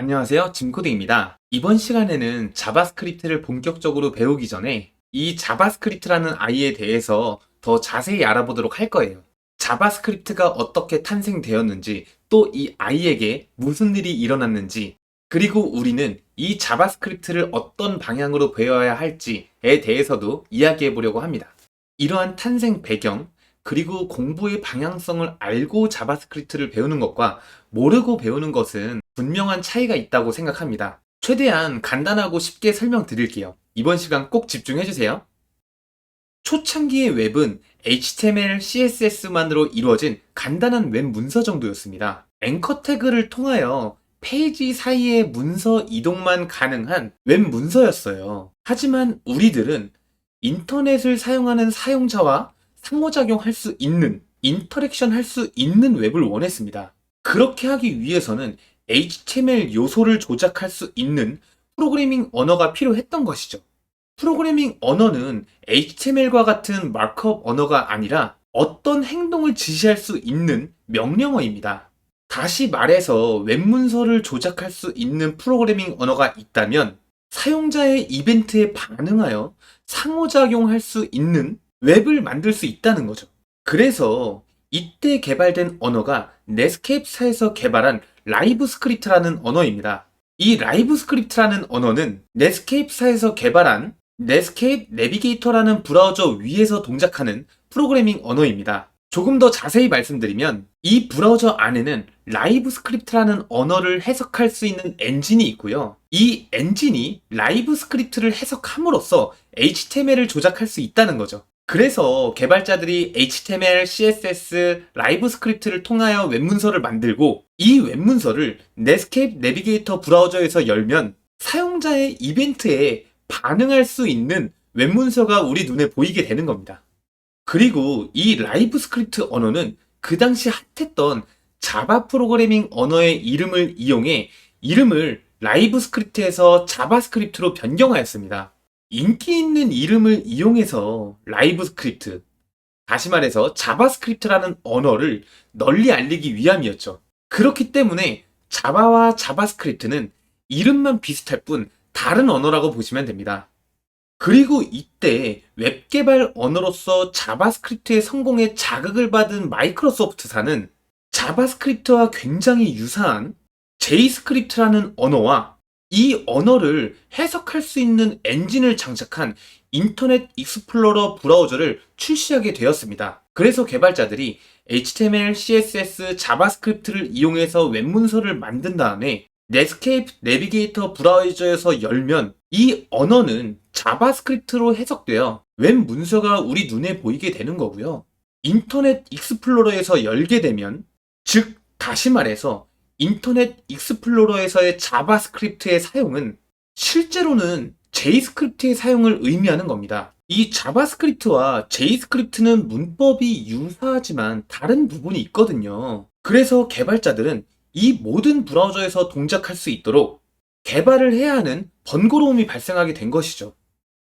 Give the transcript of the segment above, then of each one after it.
안녕하세요. 짐코딩입니다. 이번 시간에는 자바스크립트를 본격적으로 배우기 전에 이 자바스크립트라는 아이에 대해서 더 자세히 알아보도록 할 거예요. 자바스크립트가 어떻게 탄생되었는지, 또 이 아이에게 무슨 일이 일어났는지, 그리고 우리는 이 자바스크립트를 어떤 방향으로 배워야 할지에 대해서도 이야기해 보려고 합니다. 이러한 탄생 배경, 그리고 공부의 방향성을 알고 자바스크립트를 배우는 것과 모르고 배우는 것은 분명한 차이가 있다고 생각합니다. 최대한 간단하고 쉽게 설명드릴게요. 이번 시간 꼭 집중해주세요. 초창기의 웹은 HTML, CSS만으로 이루어진 간단한 웹 문서 정도였습니다. 앵커 태그를 통하여 페이지 사이의 문서 이동만 가능한 웹 문서였어요. 하지만 우리들은 인터넷을 사용하는 사용자와 상호작용할 수 있는, 인터랙션 할 수 있는 웹을 원했습니다. 그렇게 하기 위해서는 HTML 요소를 조작할 수 있는 프로그래밍 언어가 필요했던 것이죠. 프로그래밍 언어는 HTML과 같은 마크업 언어가 아니라 어떤 행동을 지시할 수 있는 명령어입니다. 다시 말해서 웹문서를 조작할 수 있는 프로그래밍 언어가 있다면 사용자의 이벤트에 반응하여 상호작용할 수 있는 웹을 만들 수 있다는 거죠. 그래서 이때 개발된 언어가 넷스케이프사에서 개발한 라이브 스크립트라는 언어입니다. 이 라이브 스크립트라는 언어는 넷스케이프사에서 개발한 넷스케이프 내비게이터라는 브라우저 위에서 동작하는 프로그래밍 언어입니다. 조금 더 자세히 말씀드리면 이 브라우저 안에는 라이브 스크립트라는 언어를 해석할 수 있는 엔진이 있고요. 이 엔진이 라이브 스크립트를 해석함으로써 HTML을 조작할 수 있다는 거죠. 그래서 개발자들이 HTML, CSS, 라이브 스크립트를 통하여 웹문서를 만들고 이 웹문서를 넷스케이프 내비게이터 브라우저에서 열면 사용자의 이벤트에 반응할 수 있는 웹문서가 우리 눈에 보이게 되는 겁니다. 그리고 이 라이브 스크립트 언어는 그 당시 핫했던 자바 프로그래밍 언어의 이름을 이용해 이름을 라이브 스크립트에서 자바스크립트로 변경하였습니다. 인기 있는 이름을 이용해서 라이브 스크립트, 다시 말해서 자바스크립트라는 언어를 널리 알리기 위함이었죠. 그렇기 때문에 자바와 자바스크립트는 이름만 비슷할 뿐 다른 언어라고 보시면 됩니다. 그리고 이때 웹 개발 언어로서 자바스크립트의 성공에 자극을 받은 마이크로소프트사는 자바스크립트와 굉장히 유사한 제이스크립트라는 언어와 이 언어를 해석할 수 있는 엔진을 장착한 인터넷 익스플로러 브라우저를 출시하게 되었습니다. 그래서 개발자들이 HTML, CSS, 자바스크립트를 이용해서 웹문서를 만든 다음에 넷스케이프 내비게이터 브라우저에서 열면 이 언어는 자바스크립트로 해석되어 웹 문서가 우리 눈에 보이게 되는 거고요. 인터넷 익스플로러에서 열게 되면 즉 다시 말해서 인터넷 익스플로러에서의 자바스크립트의 사용은 실제로는 제이스크립트의 사용을 의미하는 겁니다. 이 자바스크립트와 제이스크립트는 문법이 유사하지만 다른 부분이 있거든요. 그래서 개발자들은 이 모든 브라우저에서 동작할 수 있도록 개발을 해야 하는 번거로움이 발생하게 된 것이죠.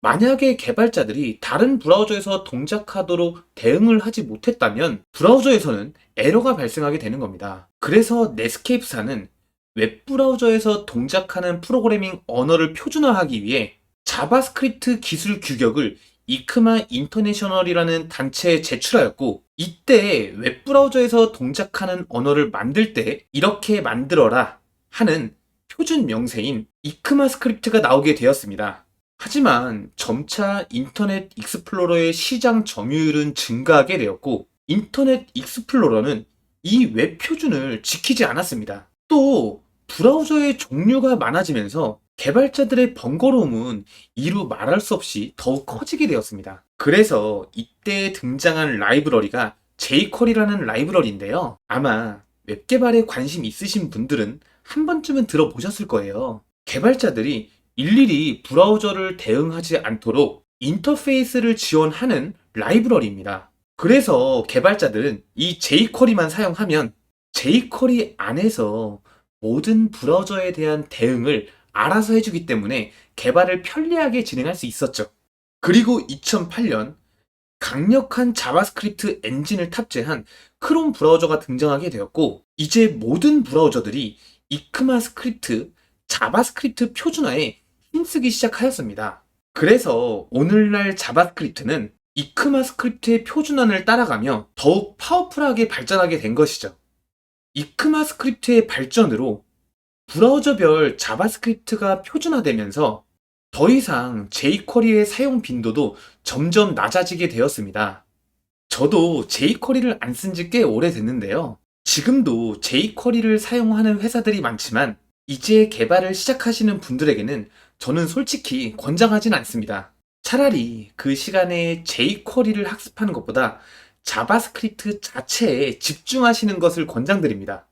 만약에 개발자들이 다른 브라우저에서 동작하도록 대응을 하지 못했다면 브라우저에서는 에러가 발생하게 되는 겁니다. 그래서 넷스케이프사는 웹 브라우저에서 동작하는 프로그래밍 언어를 표준화하기 위해 자바스크립트 기술 규격을 이크마 인터내셔널이라는 단체에 제출하였고 이때 웹 브라우저에서 동작하는 언어를 만들 때 이렇게 만들어라 하는 표준 명세인 이크마 스크립트가 나오게 되었습니다. 하지만 점차 인터넷 익스플로러의 시장 점유율은 증가하게 되었고 인터넷 익스플로러는 이 웹 표준을 지키지 않았습니다. 또 브라우저의 종류가 많아지면서 개발자들의 번거로움은 이루 말할 수 없이 더욱 커지게 되었습니다. 그래서 이때 등장한 라이브러리가 jQuery라는 라이브러리인데요. 아마 웹 개발에 관심 있으신 분들은 한 번쯤은 들어보셨을 거예요. 개발자들이 일일이 브라우저를 대응하지 않도록 인터페이스를 지원하는 라이브러리입니다. 그래서 개발자들은 이 jQuery만 사용하면 jQuery 안에서 모든 브라우저에 대한 대응을 알아서 해주기 때문에 개발을 편리하게 진행할 수 있었죠. 그리고 2008년 강력한 자바스크립트 엔진을 탑재한 크롬 브라우저가 등장하게 되었고 이제 모든 브라우저들이 이크마 스크립트 자바스크립트 표준화에 힘쓰기 시작하였습니다. 그래서 오늘날 자바스크립트는 이크마 스크립트의 표준화를 따라가며 더욱 파워풀하게 발전하게 된 것이죠. 이크마 스크립트의 발전으로 브라우저별 자바스크립트가 표준화되면서 더 이상 jQuery의 사용 빈도도 점점 낮아지게 되었습니다. 저도 jQuery를 안 쓴 지 꽤 오래됐는데요. 지금도 jQuery를 사용하는 회사들이 많지만 이제 개발을 시작하시는 분들에게는 저는 솔직히 권장하진 않습니다. 차라리 그 시간에 jQuery를 학습하는 것보다 자바스크립트 자체에 집중하시는 것을 권장드립니다.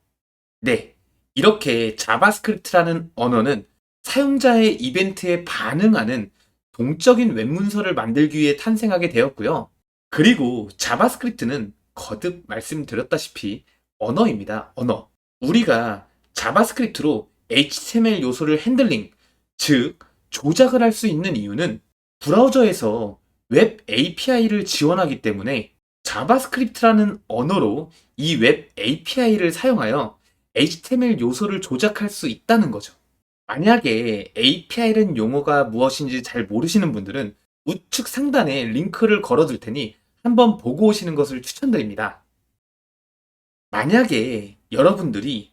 네, 이렇게 자바스크립트라는 언어는 사용자의 이벤트에 반응하는 동적인 웹 문서를 만들기 위해 탄생하게 되었고요. 그리고 자바스크립트는 거듭 말씀드렸다시피 언어입니다. 언어. 우리가 자바스크립트로 HTML 요소를 핸들링, 즉 조작을 할 수 있는 이유는 브라우저에서 웹 API를 지원하기 때문에 자바스크립트라는 언어로 이 웹 API를 사용하여 HTML 요소를 조작할 수 있다는 거죠. 만약에 API라는 용어가 무엇인지 잘 모르시는 분들은 우측 상단에 링크를 걸어둘 테니 한번 보고 오시는 것을 추천드립니다. 만약에 여러분들이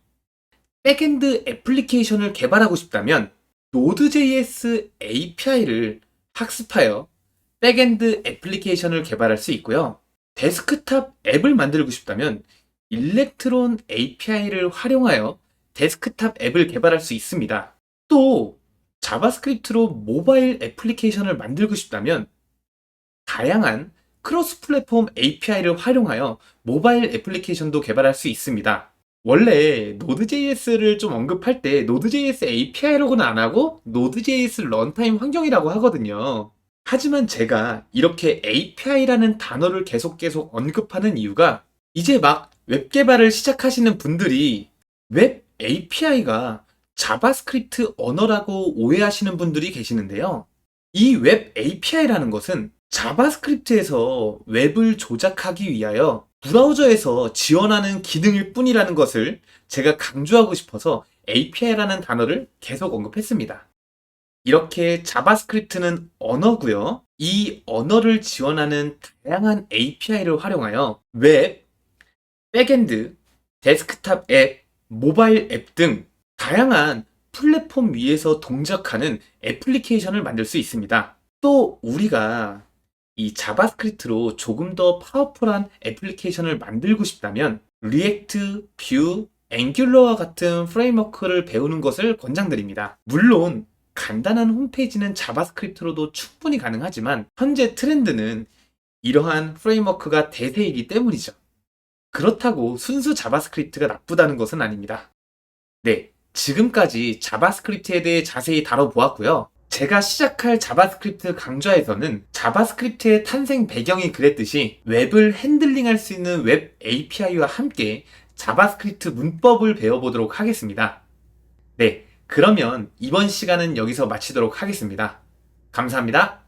백엔드 애플리케이션을 개발하고 싶다면 Node.js API를 학습하여 백엔드 애플리케이션을 개발할 수 있고요. 데스크탑 앱을 만들고 싶다면 일렉트론 API를 활용하여 데스크탑 앱을 개발할 수 있습니다. 또 자바스크립트로 모바일 애플리케이션을 만들고 싶다면 다양한 크로스 플랫폼 API를 활용하여 모바일 애플리케이션도 개발할 수 있습니다. 원래 Node.js를 좀 언급할 때 Node.js API라고는 안 하고 Node.js 런타임 환경이라고 하거든요. 하지만 제가 이렇게 API라는 단어를 계속 계속 언급하는 이유가 이제 막 웹 개발을 시작하시는 분들이 웹 API가 자바스크립트 언어라고 오해하시는 분들이 계시는데요. 이 웹 API라는 것은 자바스크립트에서 웹을 조작하기 위하여 브라우저에서 지원하는 기능일 뿐이라는 것을 제가 강조하고 싶어서 API라는 단어를 계속 언급했습니다. 이렇게 자바스크립트는 언어고요. 이 언어를 지원하는 다양한 API를 활용하여 웹, 백엔드, 데스크탑 앱, 모바일 앱 등 다양한 플랫폼 위에서 동작하는 애플리케이션을 만들 수 있습니다. 또 우리가 이 자바스크립트로 조금 더 파워풀한 애플리케이션을 만들고 싶다면 리액트, 뷰, 앵귤러와 같은 프레임워크를 배우는 것을 권장드립니다. 물론 간단한 홈페이지는 자바스크립트로도 충분히 가능하지만 현재 트렌드는 이러한 프레임워크가 대세이기 때문이죠. 그렇다고 순수 자바스크립트가 나쁘다는 것은 아닙니다. 네, 지금까지 자바스크립트에 대해 자세히 다뤄보았고요. 제가 시작할 자바스크립트 강좌에서는 자바스크립트의 탄생 배경이 그랬듯이 웹을 핸들링할 수 있는 웹 API와 함께 자바스크립트 문법을 배워보도록 하겠습니다. 네, 그러면 이번 시간은 여기서 마치도록 하겠습니다. 감사합니다.